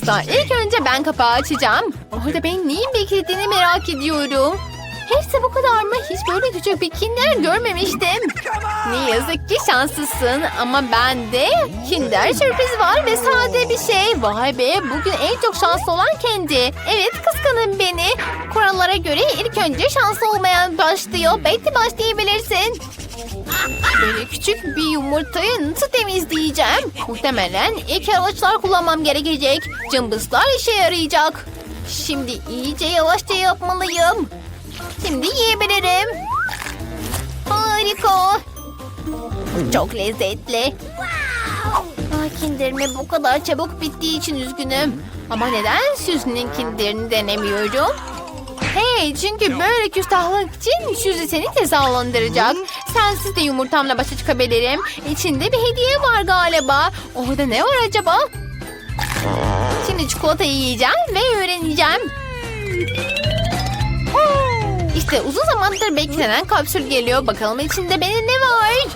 kızlar. İlk önce ben kapağı açacağım. Orada benim neyin beklediğini merak ediyorum. Hepsi bu kadar mı? Hiç böyle küçük bir kinder görmemiştim. Ne yazık ki şanslısın ama bende kinder sürpriz var ve sade bir şey. Vay be bugün en çok şanslı olan kendi. Evet kıskanın beni. Kurallara göre ilk önce şanslı olmayan başlıyor. Betty başlayabilirsin. Böyle küçük bir yumurtayı nasıl temizleyeceğim? Muhtemelen ilk avuçlar kullanmam gerekecek. Cımbızlar işe yarayacak. Şimdi iyice yavaşça yapmalıyım. Şimdi yiyebilirim. Harika. Çok lezzetli. Ah, kinderime bu kadar çabuk bittiği için üzgünüm. Ama neden Suzy'nin kinderini denemiyorum? Hey çünkü böyle küstahlık için Suzy seni cezalandıracak. Sensiz de yumurtamla başa çıkabilirim. İçinde bir hediye var galiba. Orada ne var acaba? Şimdi çikolatayı yiyeceğim ve öğreneceğim. İşte uzun zamandır beklenen kapsül geliyor. Bakalım içinde benim ne var?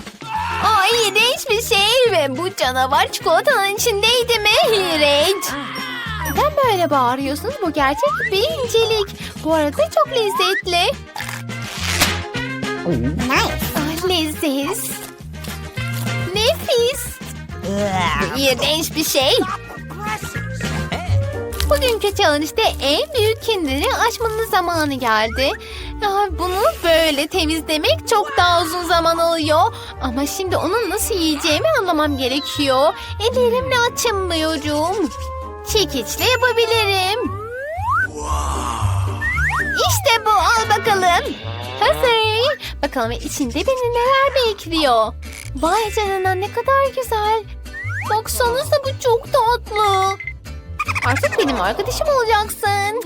Ay iğrenç bir şey ve bu canavar çikolatanın içindeydi mi? İğrenç. Neden böyle bağırıyorsunuz? Bu gerçek bir incelik. Bu arada çok lezzetli. Ah, leziz. Nefis. İğrenç bir şey. Bugünkü challenge'de en büyük kendini açmanın zamanı geldi. Ya bunu böyle temizlemek çok daha uzun zaman alıyor. Ama şimdi onu nasıl yiyeceğimi anlamam gerekiyor. Ellerimle açamıyorum. Çekiçle yapabilirim. İşte bu al bakalım. Hazır. Bakalım içinde beni neler bekliyor. Vay canına ne kadar güzel. Baksanıza bu çok tatlı. Artık benim arkadaşım olacaksın.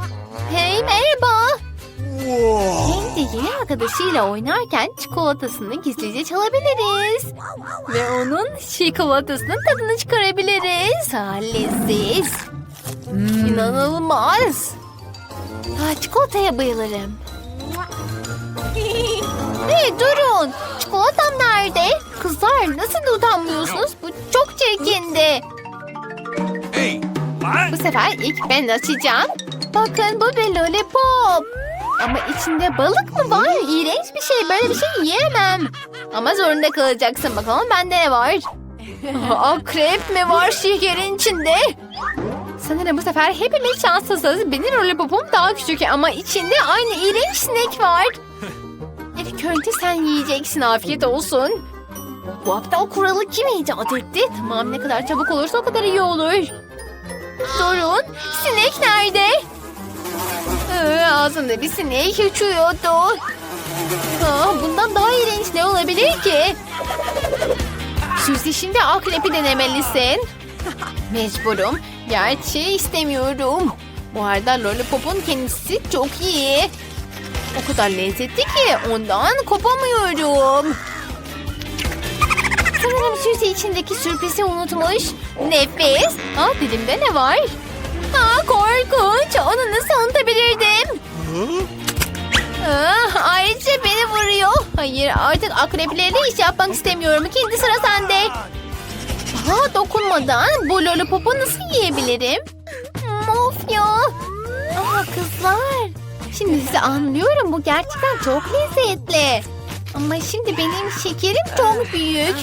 Hey merhaba. Kendi yeni arkadaşıyla oynarken çikolatasını gizlice çalabiliriz. Ve onun çikolatasının tadını çıkarabiliriz. Ha, leziz. İnanılmaz. Ha, çikolataya bayılırım. Hey durun. Çikolatam nerede? Kızlar nasıl utanmıyorsunuz? Bu çok çirkindi. Bu sefer ilk ben açacağım. Bakın bu bir lollipop. Ama içinde balık mı var? İğrenç bir şey. Böyle bir şey yiyemem. Ama zorunda kalacaksın. Bakalım bende ne var? Akrep mi var şekerin içinde? Sanırım bu sefer hepimiz şanssızız. Benim lollipopum daha küçük ama içinde aynı iğrenç sinek var. İlk önce sen yiyeceksin. Afiyet olsun. Bu aptal kuralı kim icat etti? Tamam ne kadar çabuk olursa o kadar iyi olur. Durun. Sinek nerede? Ee, ağzında bir sinek uçuyordu. Aa, bundan daha iğrenç ne olabilir ki? Suzy şimdi akrepi denemelisin. Mecburum. Gerçi istemiyorum. Bu arada Lollipop'un kendisi çok iyi. O kadar lezzetli ki ondan kopamıyorum. Sanırım Suzy içindeki sürprizi unutmuş. Nefis. Aa, dilimde ne var? Aa, korkunç. Onu nasıl unutabilirdim? Aa, ayrıca beni vuruyor. Hayır artık akreplerle iş yapmak istemiyorum. Kendi sıra sende. Aa, dokunmadan bu lollipopu nasıl yiyebilirim? Of ya. Aa, kızlar. Şimdi sizi anlıyorum. Bu gerçekten çok lezzetli. Ama şimdi benim şekerim çok büyük.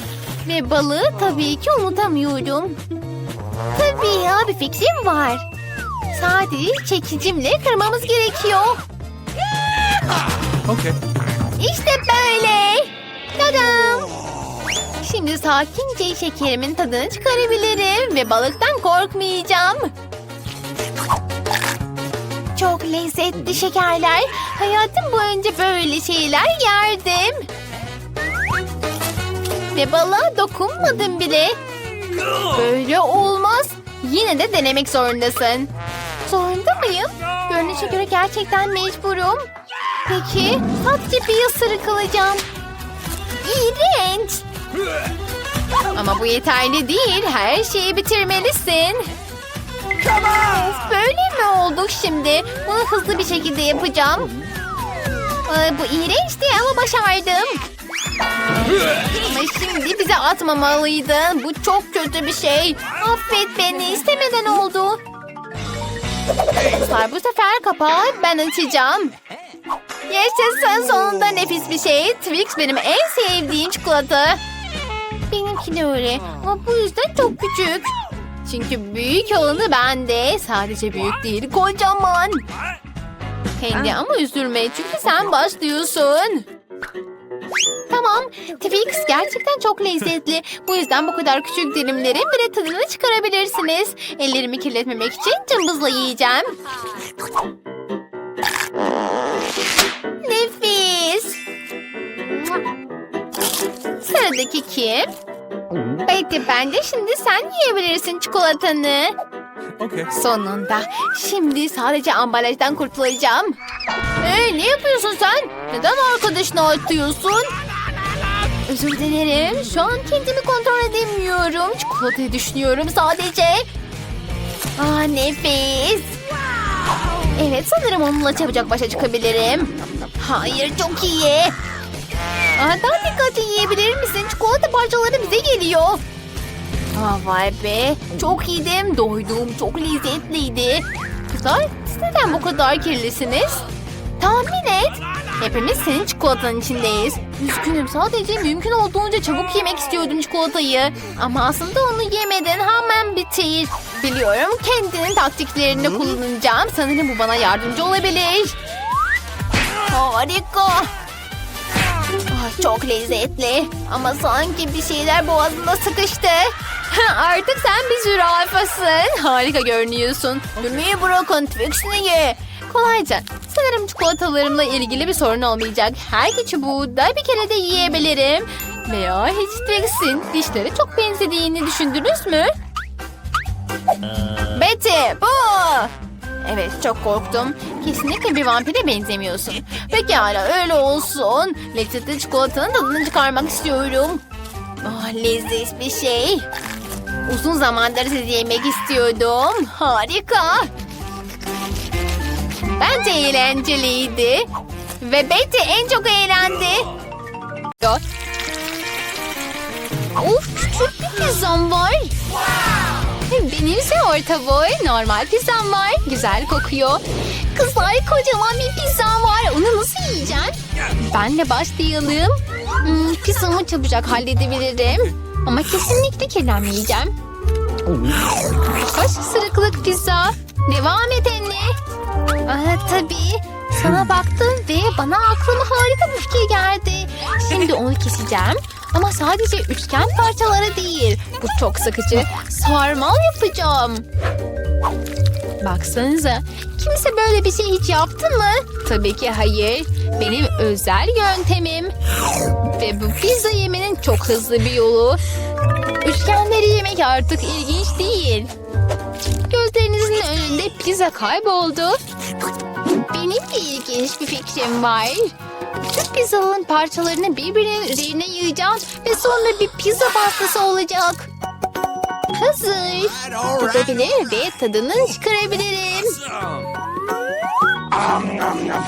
Ve balığı tabii ki unutamıyorum. Tabii ya bir fikrim var. Sadece çekicimle kırmamız gerekiyor. Okay. İşte böyle. Tadam. Şimdi sakince şekerimin tadını çıkarabilirim ve balıktan korkmayacağım. Çok lezzetli şekerler. Hayatım boyunca böyle şeyler yerdim. Ve balığa dokunmadım bile. Böyle olmaz. Yine de denemek zorundasın. Zorunda mıyım? Görünüşe göre gerçekten mecburum. Peki sadece bir ısırık alacağım. İğrenç. Ama bu yeterli değil. Her şeyi bitirmelisin. Of, böyle mi olduk şimdi? Bunu hızlı bir şekilde yapacağım. Ay, bu iğrençti ama başardım. Ama şimdi bize atmamalıydın. Bu çok kötü bir şey. Affet beni istemeden oldu. Kızlar bu sefer kapağı ben açacağım. Yaşasın sonunda nefis bir şey. Twix benim en sevdiğim çikolata. Benimki de öyle ama bu yüzden çok küçük. Çünkü büyük olanı bende. Sadece büyük değil kocaman. Kendi ama üzülme çünkü sen başlıyorsun. Twix gerçekten çok lezzetli. Bu yüzden bu kadar küçük dilimlerin bile tadını çıkarabilirsiniz. Ellerimi kirletmemek için cımbızla yiyeceğim. Nefis. Sıradaki kim? Betty bence şimdi sen yiyebilirsin çikolatanı. Okay. Sonunda. Şimdi sadece ambalajdan kurtulacağım. Ee, ne yapıyorsun sen? Neden arkadaşına atıyorsun? Özür dilerim. Şu an kendimi kontrol edemiyorum. Çikolatayı düşünüyorum sadece. Aa nefis. Evet sanırım onunla çabucak başa çıkabilirim. Hayır çok iyi. Aa, daha dikkatli yiyebilir misin? Çikolata parçaları bize geliyor. Aa, vay be. Çok yedim. Doydum. Çok lezzetliydi. Kızlar siz neden bu kadar kirlisiniz? Tahmin et. Hepimiz senin çikolatanın içindeyiz. Üzgünüm sadece mümkün olduğunca çabuk yemek istiyordum çikolatayı. Ama aslında onu yemeden hemen bitir. Biliyorum kendinin taktiklerini kullanacağım. Sanırım bu bana yardımcı olabilir. Harika. Ah, çok lezzetli. Ama sanki bir şeyler boğazımda sıkıştı. Artık sen bir zürafasın. Harika görünüyorsun. Gülmeyi bırakın. Twix'ini ye. Kolayca. Sanırım çikolatalarımla ilgili bir sorun olmayacak. Her iki çubuğu da bir kere de yiyebilirim. Veya hiç Twix'in dişleri çok benzediğini düşündünüz mü? Betty bu. Evet çok korktum. Kesinlikle bir vampire benzemiyorsun. Pekala öyle olsun. Lezzetli çikolatanın tadını çıkarmak istiyorum. Ah leziz bir şey. Uzun zamandır sizi yemek istiyordum. Harika. Bence eğlenceliydi. Ve Betty en çok eğlendi. Of küçük bir pizzam var. Benimse orta boy normal pizzam var. Güzel kokuyor. Kızlar kocaman bir pizzam var. Onu nasıl yiyeceğim? Benle başlayalım. Hmm, pizzamı çabucak halledebilirim. Ama kesinlikle kirlenmeyeceğim. Hoş sırıklık pizza. Devam et anne. Aa, tabii. Sana baktım ve bana aklıma harika bir fikir geldi. Şimdi onu keseceğim. Ama sadece üçgen parçaları değil. Bu çok sıkıcı. Sarmal yapacağım. Baksanıza. Kimse böyle bir şey hiç yaptı mı? Tabii ki hayır. Benim özel yöntemim. Ve bu pizza yemenin çok hızlı bir yolu. Üçgenleri yemek artık ilginç değil. Önünde pizza kayboldu. Benim de ilginç bir fikrim var. Tüm pizzaların parçalarını birbirinin üzerine yığacağız ve sonra bir pizza pastası olacak. Hazır. Tutabilir ve tadını çıkarabilirim.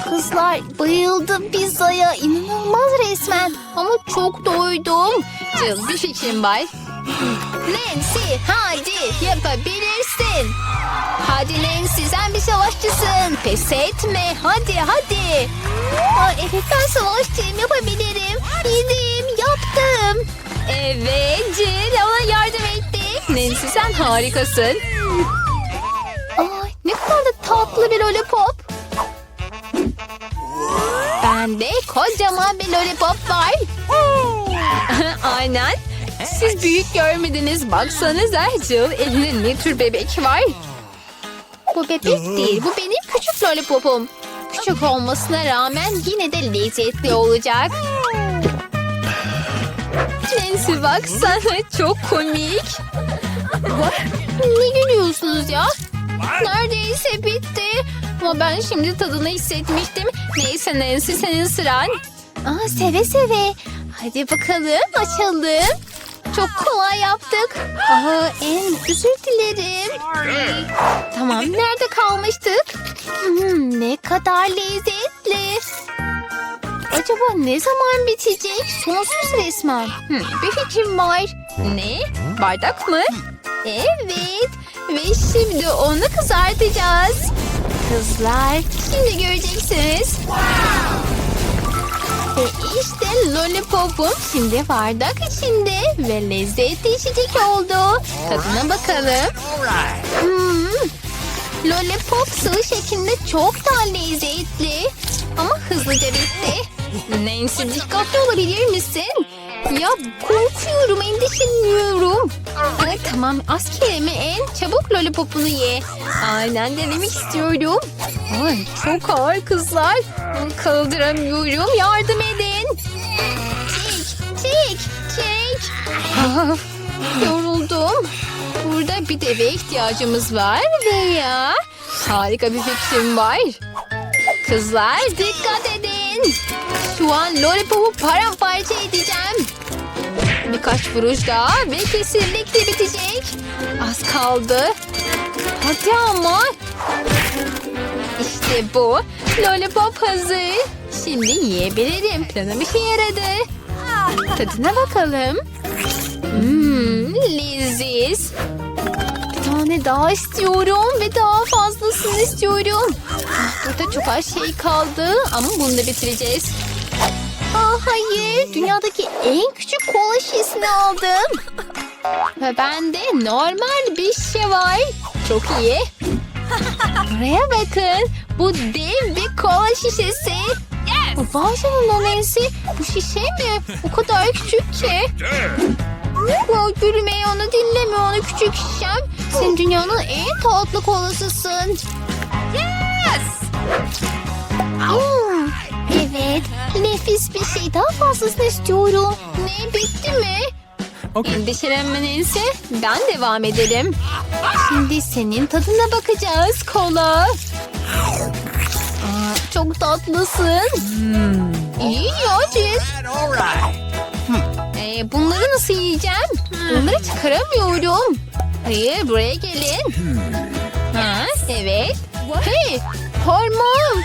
Kızlar bayıldım pizzaya. İnanılmaz resmen. Ama çok doydum. Cıl bir fikrim var. Nancy hadi yapabilirsin. Hadi Nancy sen bir savaşçısın. Pes etme hadi hadi. Aa, evet ben savaşçıyım yapabilirim. Yedim yaptım. Evet Jill ona yardım etti. Nancy sen harikasın. Ay ne kadar da tatlı bir lollipop. Bende kocaman bir lollipop var. Aynen. Siz büyük görmediniz. Baksanıza Jill elinde ne tür bebek var. Bu bebek değil. Bu benim küçük lollipopum. Küçük olmasına rağmen yine de lezzetli olacak. Nancy baksana çok komik. Ne gülüyorsunuz ya? Neredeyse bitti. Ama ben şimdi tadını hissetmiştim. Neyse Nancy senin sıran. Aa, seve seve. Hadi bakalım açalım. Çok kolay yaptık. Aa, en özür dilerim. Tamam nerede kalmıştık? Hmm, ne kadar lezzetli. Acaba ne zaman bitecek? Sonsuz resmen. Hmm, bir fikrim var. Ne? Bardak mı? Evet. Ve şimdi onu kızartacağız. Kızlar şimdi göreceksiniz. Ve işte lollipopum şimdi bardak içinde ve lezzetli içecek oldu. Tadına bakalım. Hmm. Lollipop sıvı şeklinde çok daha lezzetli. Ama hızlıca bitti. Nancy dikkatli olabilir misin? Ya korkuyorum, endişeleniyorum. Evet, tamam az kelime en çabuk lollipopunu ye. Aynen denemek istiyorum. Ay çok ağır kızlar. Kaldıramıyorum yardım edin. Çek, çek, çek. Ah, yoruldum. Burada bir deve ihtiyacımız var veya harika bir fikrim var. Kızlar dikkat edin. Şu an lollipopu paramparça edeceğim. Birkaç vuruş daha ve kesinlikle bitecek. Az kaldı. Hadi ama. İşte bu. Lollipop hazır. Şimdi yiyebilirim. Planım işe yaradı. Tadına bakalım. Hmm, leziz. Bir tane daha istiyorum ve daha fazlasını istiyorum. Burada çok az şey kaldı ama bunu da bitireceğiz. Aa, hayır, dünyadaki en küçük kola şişesini aldım. Ve bende normal bir şey var. Çok iyi. Buraya bakın. Bu dev bir kola şişesi. Yes. Vay canına Nancy. Bu şişe mi? O kadar küçük ki. Ya gülmeyi onu dinleme onu küçük şişem. Sen dünyanın en tatlı kolasısın. Yes! Hmm. Nefis bir şey. Daha fazlasını istiyorum. Ne bitti mi? Okay. Endişelenme Nancy. Ben devam edelim. Şimdi senin tadına bakacağız kola. Aa, çok tatlısın. İyi ya right. Ee, bunları nasıl yiyeceğim? Bunları çıkaramıyorum. Hayır buraya gelin. Ha, evet. Hey parmağım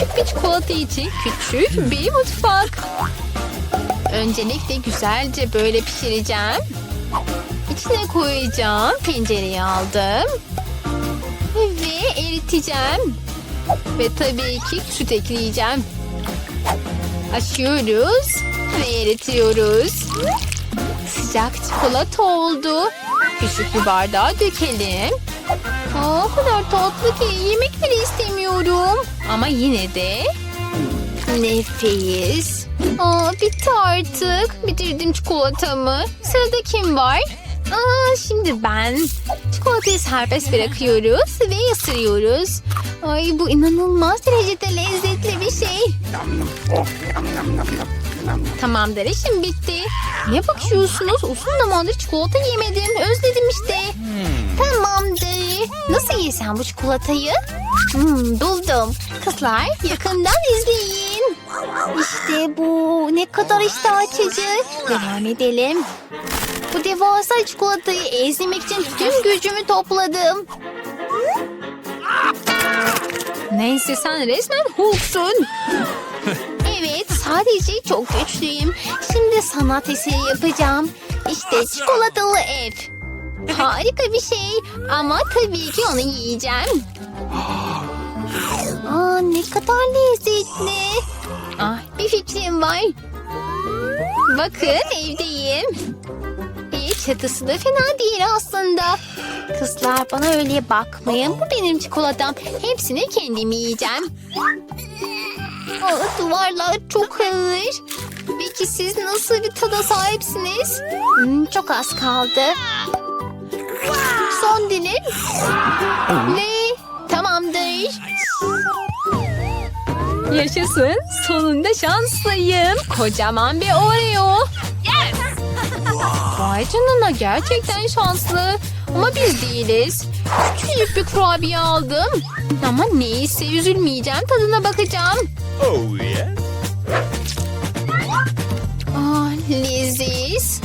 Küçük bir çikolata için küçük bir mutfak. Öncelikle güzelce böyle pişireceğim. İçine koyacağım. Tencereyi aldım. Ve eriteceğim. Ve tabii ki süt ekleyeceğim. Açıyoruz ve eritiyoruz. Sıcak çikolata oldu. Küçük bir bardağa dökelim. O kadar tatlı ki yemek bile istemiyorum. Ama yine de nefis. Aa, bitti artık. Bitirdim çikolatamı. Sırada kim var? Aa, şimdi ben. Çikolatayı serbest bırakıyoruz ve ısırıyoruz. Ay bu inanılmaz derecede lezzetli bir şey. Tamamdır işim bitti. Ne bakıyorsunuz? Uzun zamandır çikolata yemedim. Özledim işte. Tamamdır. Nasıl yesem bu çikolatayı? Hmm, buldum. Kızlar yakından izleyin. İşte bu. Ne kadar iştah açıcı. Devam edelim. Bu devasa çikolatayı ezmek için tüm gücümü topladım. Neyse sen resmen Hulk'sun. Evet sadece çok güçlüyüm. Şimdi sanat eseri yapacağım. İşte çikolatalı ev. Harika bir şey ama tabii ki onu yiyeceğim. Aa, ne kadar lezzetli. Ah, bir fikrim var. Bakın evdeyim. Evet çatısı da fena değil aslında. Kızlar bana öyle bakmayın. Bu benim çikolatam. Hepsini kendim yiyeceğim. Aa, duvarlar çok ağır. Peki siz nasıl bir tada sahipsiniz? Hmm, çok az kaldı. Son dilim. Ne? Tamamdır. Yaşasın. Sonunda şanslıyım. Kocaman bir Oreo. Vay canına gerçekten şanslı. Ama biz değiliz. Küçücük bir kurabiye aldım. Ama neyse üzülmeyeceğim tadına bakacağım. Oh, yeah? Ah leziz.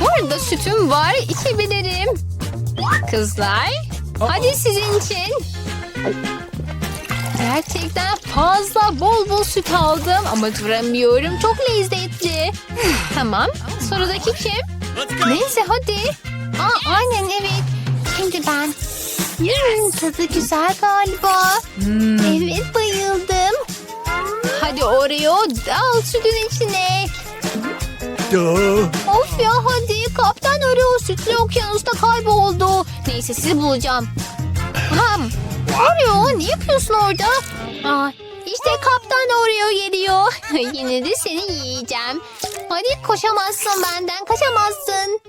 Bu arada sütüm var içebilirim. Kızlar hadi sizin için. Gerçekten fazla bol bol süt aldım ama duramıyorum. Çok lezzetli. tamam sıradaki kim? Neyse hadi. Aa, aynen evet. Şimdi ben. Hmm, tadı güzel galiba. Evet bayıldım. Hadi Oreo dal sütün içine. Of ya hadi kaptan Oreo sütlü okyanusta kayboldu. Neyse sizi bulacağım. Ham. Oreo ne yapıyorsun orada? Aa, işte kaptan Oreo geliyor. Yine de seni yiyeceğim. Hadi koşamazsın benden kaçamazsın.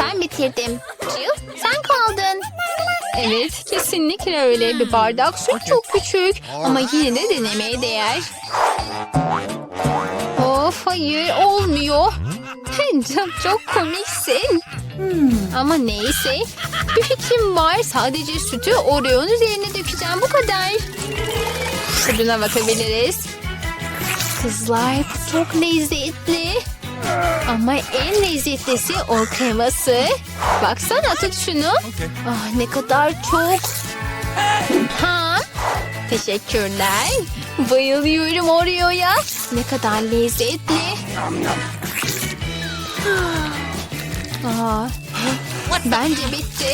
Ben bitirdim. Jill sen kaldın. Evet kesinlikle öyle bir bardak süt çok küçük ama yine de denemeye değer. Of hayır olmuyor. Çok, çok komiksin. Ama neyse. Bir fikrim var. Sadece sütü Oreo'nun üzerine dökeceğim. Bu kadar. Tadına bakabiliriz. Kızlar çok lezzetli. Ama en lezzetlisi o kreması. Baksana tut şunu. Ah ne kadar çok. Ha? Teşekkürler. Bayılıyorum Oreo'ya. Ne kadar lezzetli. Aa, bence bitti.